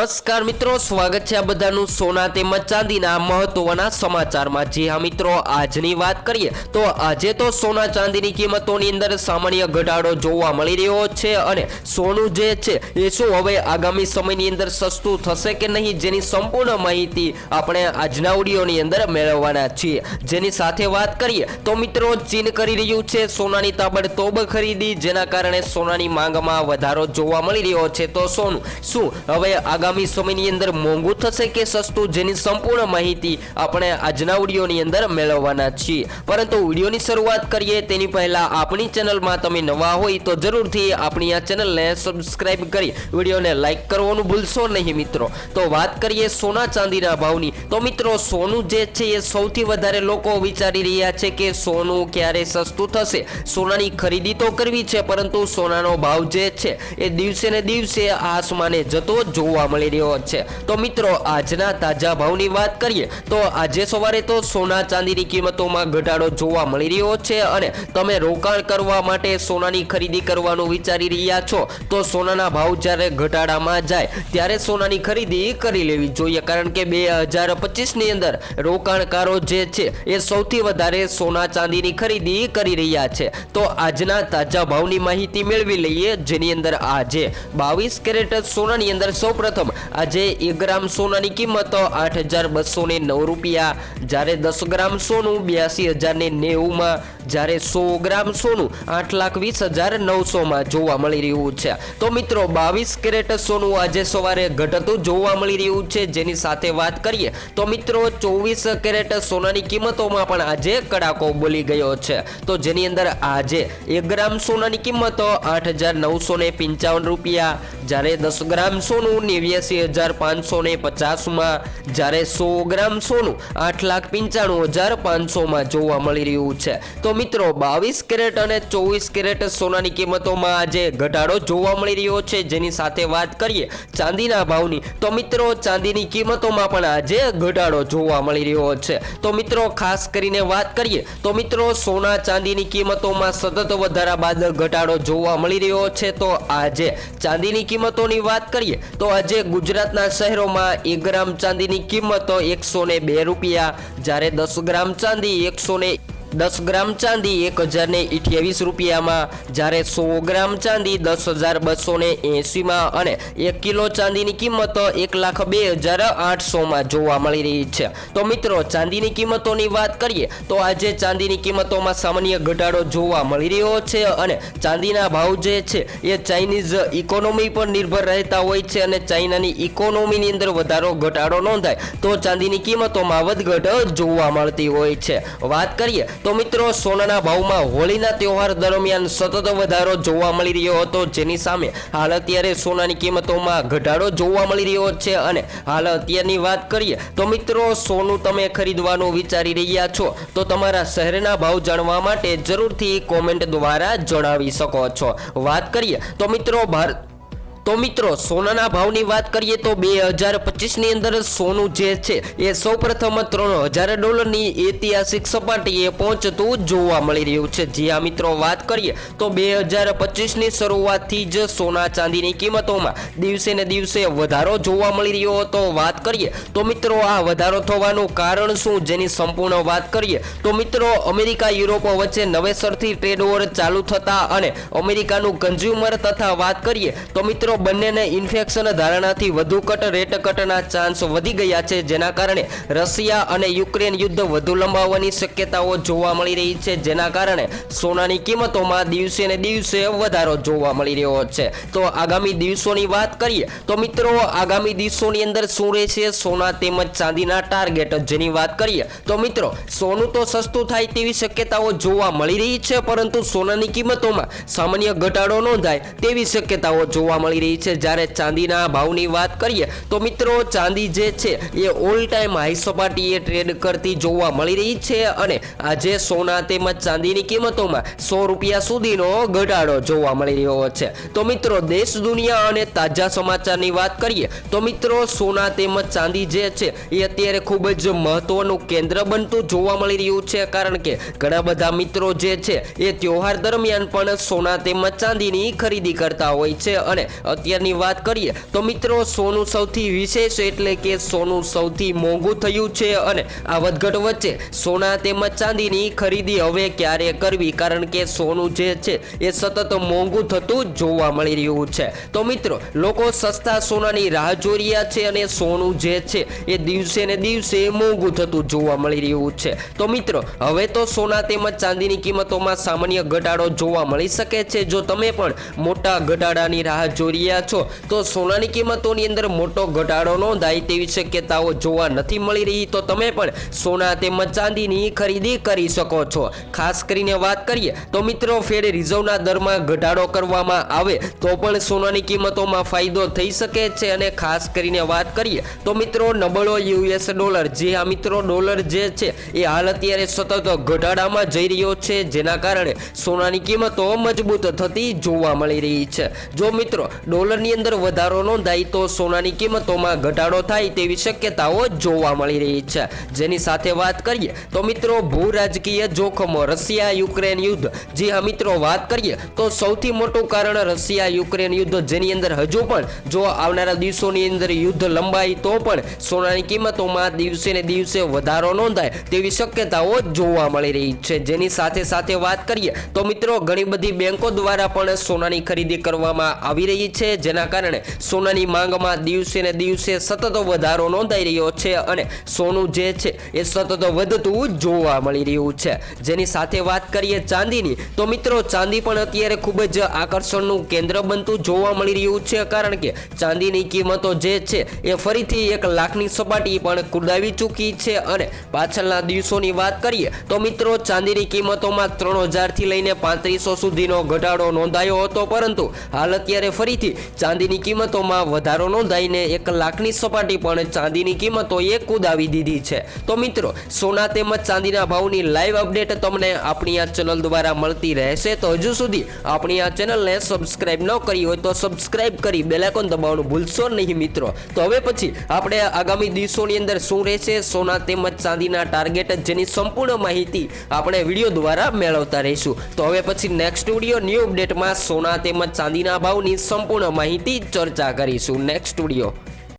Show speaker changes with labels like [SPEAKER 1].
[SPEAKER 1] નમસ્કાર મિત્રો, સ્વાગત છે આ બધાનું સોના તેમજ ચાંદીના મહત્વના સમાચારમાં. જે હા મિત્રો, આજની વાત કરીએ તો આજે તો સોના ચાંદીની કિંમતોની અંદર સામાન્ય ઘટાડો જોવા મળી રહ્યો છે અને સોનું જે છે એ શું હવે આગામી સમયની અંદર સસ્તું થશે કે નહીં જેની સંપૂર્ણ માહિતી આપણે આજના ઓડિયોની અંદર મેળવવાના છીએ. જેની સાથે વાત કરીએ તો મિત્રો, ચીન કરી રહ્યું છે સોનાની તાબડતોબ ખરીદી, જેના કારણે સોનાની માંગમાં વધારો જોવા મળી રહ્યો છે. તો સોનું શું હવે આગામી સમયની અંદર મોંઘું થશે કે સસ્તું જેની સંપૂર્ણ માહિતી આપણે આજના વિડીયોની અંદર મેળવવાના છીએ. પરંતુ વિડીયોની શરૂઆત કરીએ તેની પહેલા આપણી ચેનલમાં તમે નવા હોય તો જરૂરથી આપણી આ ચેનલને સબસ્ક્રાઇબ કરી વિડીયોને લાઇક કરવાનું ભૂલશો નહીં મિત્રો. તો વાત કરીએ સોના ચાંદીના ભાવની. તો મિત્રો, સોનું જે છે એ સૌથી વધારે લોકો વિચારી રહ્યા છે કે સોનું ક્યારે સસ્તું થશે. સોનાની ખરીદી તો કરવી છે, પરંતુ સોનાનો ભાવ જે છે એ દિવસે ને દિવસે આસમાને જતો જોવા મળી રહ્યો છે. તો મિત્રો, આજના તાજા ભાવની વાત કરીએ, તો આજે સવારે તો સોના ચાંદીની કિંમતોમાં ઘટાડો જોવા મળી રહ્યો છે અને તમે રોકાણ કરવા માટે સોનાની ખરીદી કરવાનું વિચારી રહ્યા છો, તો સોનાના ભાવ જ્યારે ઘટાડામાં જાય, ત્યારે સોનાની ખરીદી કરી લેવી જોઈએ. કારણ કે બે હજાર પચીસની અંદર રોકાણકારો જે છે, એ સૌથી વધારે સોના ચાંદીની ખરીદી કરી રહ્યા છે. તો આજના તાજા ભાવની માહિતી મેળવી લઈએ, જેની અંદર આજે બાવીસ કેરેટ સોનાની અંદર સૌપ્રથમ આજે એક ગ્રામ સોનાની કિંમત આઠ હજાર બસો ને નવ રૂપિયા. જ્યારે દસ ગ્રામ સોનું બ્યાસી હજાર ને નેવુંમાં, જ્યારે સો ગ્રામ સોનું આઠ લાખ વીસ હજાર નવસોમાં જોવા મળી રહ્યું છે. તો મિત્રો, બાવીસ કેરેટ સોનું આજે સવારે ઘટતું જોવા મળી રહ્યું છે. જેની સાથે વાત કરીએ, તો મિત્રો, ચોવીસ કેરેટ સોનાની કિંમતોમાં પણ આજે કડાકો બોલી ગયો છે. તો જેની અંદર આજે એક ગ્રામ સોનાની કિંમતો આઠ હજાર નવસો ને પંચાવન રૂપિયા. જ્યારે દસ ગ્રામ સોનું નેવ્યાસી હજાર પાંચસો ને પચાસમાં જ્યારે સો ગ્રામ સોનું આઠ લાખ પંચાણું હજાર પાંચસોમાં જોવા મળી રહ્યું છે. તો મિત્રો, બાવીસ કેરેટ અને ચોવીસ કેરેટ સોનાની કિંમતોમાં આજે ઘટાડો જોવા મળી રહ્યો છે. જેની સાથે વાત કરીએ ચાંદીના ભાવની, તો મિત્રો, ચાંદીની કિંમતોમાં પણ આજે ઘટાડો જોવા મળી રહ્યો છે. તો મિત્રો, ખાસ કરીને વાત કરીએ, તો મિત્રો, સોના ચાંદીની કિંમતોમાં સતત વધારા બાદ ઘટાડો જોવા મળી રહ્યો છે. તો આજે ચાંદીની કિંમતોની વાત કરીએ, તો આજે ગુજરાતના શહેરોમાં એક ગ્રામ ચાંદીની કિંમત એકસો બે રૂપિયા જ્યારે દસ ગ્રામ ચાંદી એકસો દસ ગ્રામ ચાંદી એક હજાર ને અઠ્યાવીસ રૂપિયામાં. જ્યારે સો ગ્રામ ચાંદી દસ હજાર બસો ને એંસીમાં અને એક કિલો ચાંદીની કિંમત એક લાખ બે હજાર આઠસોમાં જોવા મળી રહી છે. તો મિત્રો, ચાંદીની કિંમતોની વાત કરીએ, તો આજે ચાંદીની કિંમતોમાં સામાન્ય ઘટાડો જોવા મળી રહ્યો છે અને ચાંદીના ભાવ જે છે, એ ચાઇનીઝ ઇકોનોમી પર નિર્ભર રહેતા હોય છે અને ચાઇનાની ઇકોનોમીની અંદર વધારો ઘટાડો નોંધાય, તો ચાંદીની કિંમતોમાં વધઘટ જોવા મળતી હોય છે. વાત કરીએ તો મિત્રો, સોનાના ભાવમાં હોળીના તહેવાર દરમિયાન સતત વધારો જોવા મળી રહ્યો હતો. જેની સામે હાલ અત્યારે સોનાની કિંમતોમાં ઘટાડો જોવા મળી રહ્યો છે. અને હાલ અત્યારની વાત કરીએ તો મિત્રો, સોનું તમે ખરીદવાનું વિચારી રહ્યા છો. તો તમારા શહેરના ભાવ જાણવા માટે જરૂરથી કોમેન્ટ દ્વારા જણાવી શકો છો. વાત કરીએ તો મિત્રો ભારત તો મિત્રો, સોનાના ભાવની વાત કરીએ તો બે હજાર પચીસની અંદર સોનું જે છે, એ સૌપ્રથમ ત્રણ હજાર ડોલરની ઐતિહાસિક સપાટીએ પહોંચતું જોવા મળી રહ્યું છે. જી આ મિત્રો, વાત કરીએ તો બે હજાર પચીસની શરૂઆતથી જ સોના ચાંદીની કિંમતોમાં દિવસે ને દિવસે વધારો જોવા મળી રહ્યો હતો. વાત કરીએ તો મિત્રો, આ વધારો થવાનું કારણ શું? જેની સંપૂર્ણ વાત કરીએ તો મિત્રો, અમેરિકા, યુરોપ વચ્ચે નવેસરથી ટ્રેડ વોર ચાલુ થતા અને અમેરિકાનું કન્ઝ્યુમર તથા વાત કરીએ તો મિત્રો બંનેને ઇન્ફેક્શન ધારણાથી વધુ કટ, રેટ કટના ચાન્સ વધી ગયા છે. જેના કારણે રશિયા અને યુક્રેન યુદ્ધ વધુ લંબાવવાની શક્યતાઓ જોવા મળી રહી છે. જેના કારણે સોનાની કિંમતોમાં દિવસે ને દિવસે વધારો જોવા મળી રહ્યો છે. તો આગામી દિવસોની વાત કરીએ તો મિત્રો, આગામી દિવસોની અંદર શું રહેશે? સોના તેમજ ચાંદીના ટાર્ગેટ જેની વાત કરીએ તો મિત્રો, સોનું તો સસ્તું થાય તેવી શક્યતાઓ જોવા મળી રહી છે, પરંતુ સોનાની કિંમતોમાં સામાન્ય ઘટાડો નોંધાય તેવી શક્યતાઓ જોવા મળી રહી છે. જ્યારે ચાંદીના ભાવની વાત કરીએ તો મિત્રો, ચાંદી જે છે એ ઓલ ટાઈમ હાઈ સપાટીએ ટ્રેડ કરતી જોવા મળી રહી છે અને આજે સોના તેમજ ચાંદીની કિંમતોમાં સો રૂપિયા સુધીનો ઘટાડો જોવા મળી રહ્યો છે. તો મિત્રો, દેશ, દુનિયા અને તાજા સમાચારની વાત કરીએ તો મિત્રો, સોના તેમજ ચાંદી જે છે એ અત્યારે ખૂબ જ મહત્વનું કેન્દ્ર બનતું જોવા મળી રહ્યું છે. કારણ કે ઘણા બધા મિત્રો જે છે એ તહેવાર દરમિયાન પણ સોના તેમજ ચાંદીની ખરીદી કરતા હોય છે અને અત્યારની વાત કરીએ તો મિત્રો સોનું સૌથી વિશેષ એટલે કે સોનું સૌથી મોંઘું થયું છે અને આ વધઘટ વચ્ચે સોના તેમજ ચાંદીની ખરીદી હવે ક્યારે કરવી? કારણ કે સોનું જે છે એ સતત મોંઘું થતું જોવા મળી રહ્યું છે. તો મિત્રો, લોકો સસ્તા સોનાની રાહ જોઈ રહ્યા છે અને સોનું જે છે એ દિવસે ને દિવસે મોંઘું થતું જોવા મળી રહ્યું છે. તો મિત્રો, હવે તો સોના તેમજ ચાંદીની કિંમતોમાં સામાન્ય ઘટાડો જોવા મળી શકે છે. જો તમે પણ મોટા ઘટાડાની રાહ જોઈ રહ્યા છો. તો સોનાની કિંમતોની અંદર મોટો ઘટાડો નોંધાય તેવી શક્યતાઓ જોવા નથી મળી રહી. તો તમે પણ સોના તેમજ ચાંદીની ખરીદી કરી શકો છો. ખાસ કરીને વાત કરીએ તો મિત્રો ફેડ રિઝર્વના દરમાં ઘટાડો કરવામાં આવે તો પણ સોનાની કિંમતોમાં ફાયદો થઈ શકે છે. અને ખાસ કરીને વાત કરીએ તો મિત્રો, નબળો યુએસ ડોલર જે આ મિત્રો, ડોલર જે છે, એ હાલ અત્યારે સતત ઘટાડામાં જઈ રહ્યો છે. જેના કારણે સોનાની કિંમતો મજબૂત થતી જોવા મળી રહી છે. જો મિત્રો ડોલરની અંદર વધારો નોંધાય તો સોનાની કિંમતોમાં ઘટાડો થાય તેવી શક્યતાઓ જોવા મળી રહી છે. જેની સાથે વાત કરીએ તો મિત્રો ભૂ રાજકીય જોખમો રશિયા યુક્રેન યુદ્ધ. જે હા મિત્રો, વાત કરીએ તો સૌથી મોટું કારણ રશિયા યુક્રેન યુદ્ધ જેની અંદર હજુ પણ જો આવનારા દિવસોની અંદર યુદ્ધ લંબાય તો પણ સોનાની કિંમતોમાં દિવસે ને દિવસે વધારો નોંધાય તેવી શક્યતાઓ જોવા મળી રહી છે. જેની સાથે સાથે વાત કરીએ તો મિત્રો, ઘણી બધી બેંકો દ્વારા પણ સોનાની ખરીદી કરવામાં આવી રહી છે. જેના કારણે સોનાની માંગમાં દિવસે ને દિવસે સતત વધારો નોંધાઈ રહ્યો છે અને સોનું જે છે એ સતત વધતું જોવા મળી રહ્યું છે. જેની સાથે વાત કરીએ ચાંદીની, તો મિત્રો ચાંદી પણ અત્યારે ખૂબ જ આકર્ષણનું કેન્દ્ર બનતું જોવા મળી રહ્યું છે, કારણ કે ચાંદીની કિંમતો જે છે એ ફરીથી એક લાખની સપાટી પણ કુદાવી ચૂકી છે. અને પાછળના દિવસોની વાત કરીએ, તો મિત્રો ચાંદીની કિંમતોમાં ત્રણ હજારથી લઈને પાંત્રીસો સુધીનો ઘટાડો નોંધાયો હતો, પરંતુ હાલ અત્યારે ફરીથી ચાંદીની કિંમતોમાં વધારો નોંધાઈને એક લાખની સપાટી પણ ચાંદીની કિંમતોએ કુદાવી દીધી છે. તો મિત્રો, સોના તેમજ ચાંદીના ભાવની લાઈવ અપડેટ તમને આપણી આ ચેનલ દ્વારા મળતી રહેશે. તો હજુ સુધી આપણી આ ચેનલને સબસ્ક્રાઇબ ન કરી હોય તો સબસ્ક્રાઇબ કરી બેલાઇકોન દબાવવાનું ભૂલશો નહીં મિત્રો. તો હવે પછી આપણે આગામી દિવસોની અંદર શું રહેશે? સોના તેમજ ચાંદીના ટાર્ગેટ જેની સંપૂર્ણ માહિતી આપણે વીડિયો દ્વારા મેળવતા રહીશું. તો હવે પછી નેક્સ્ટ વીડિયો ન્યૂ અપડેટમાં સોના તેમજ ચાંદીના ભાવની સંપૂર્ણ માહિતી ચર્ચા કરીશું. Next video